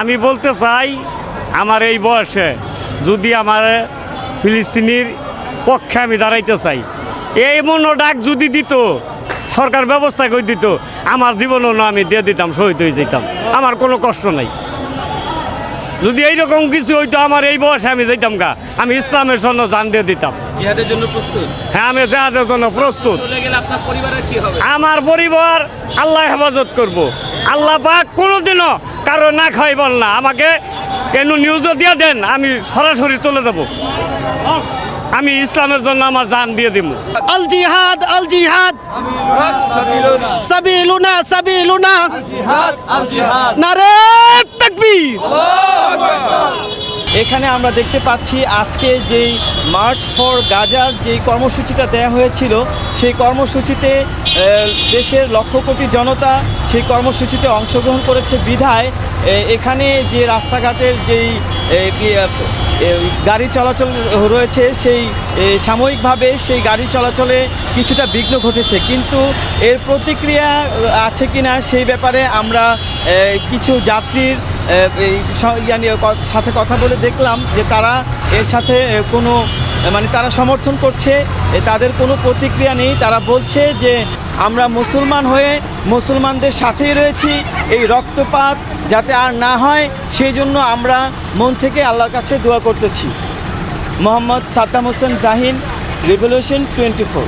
আমি বলতে চাই আমার এই বয়সে যদি আমার ফিলিস্তিনির পক্ষে আমি দাঁড়াইতে চাই এই মনো ডাক যদি দিত সরকার ব্যবস্থা করে দিত আমার জীবনও না আমি দিয়ে দিতাম শহীদ হয়ে যেতাম আমার কোনো কষ্ট নাই। যদি এইরকম কিছু হইতো আমার এই বয়সে আমি যেতাম গা আমি ইসলামের জন্য জান দিয়ে দিতাম। জিহাদের জন্য প্রস্তুত? হ্যাঁ আমি যাদের জন্য প্রস্তুত। আমার পরিবার আল্লাহ হেফাজত করব। আল্লাহ পাক কোনোদিনও কারও না খাই বল না আমাকে এনু নিউজও দিয়ে দেন আমি সরাসরি চলে যাব। আমি ইসলামের জন্য আমার জান দিয়ে দিব। আল জিহাদ আল জিহাদ। সাবিলুনা। সাবিলুনা নারে! এখানে আমরা দেখতে পাচ্ছি আজকে যেই মার্চ ফর গাজার যেই কর্মসূচিটা দেওয়া হয়েছিল, সেই কর্মসূচিতে দেশের লক্ষ কোটি জনতা সেই কর্মসূচিতে অংশগ্রহণ করেছে বিধায়। এখানে যে রাস্তাঘাটের যেই গাড়ি চলাচল রয়েছে, সেই সাময়িকভাবে সেই গাড়ি চলাচলে কিছুটা বিঘ্ন ঘটেছে। কিন্তু এর প্রতিক্রিয়া আছে কিনা সেই ব্যাপারে আমরা কিছু যাত্রীর সাথে কথা বলে দেখলাম যে তারা এর সাথে কোনো মানে তারা সমর্থন করছে তাদের কোনো প্রতিক্রিয়া নেই। তারা বলছে যে আমরা মুসলমান হয়ে মুসলমানদের সাথেই রয়েছি এই রক্তপাত যাতে আর না হয়, সেই জন্য আমরা মন থেকে আল্লাহর কাছে দোয়া করতেছি। Mohammad Saddam Hossain Jahin, revolution twenty four.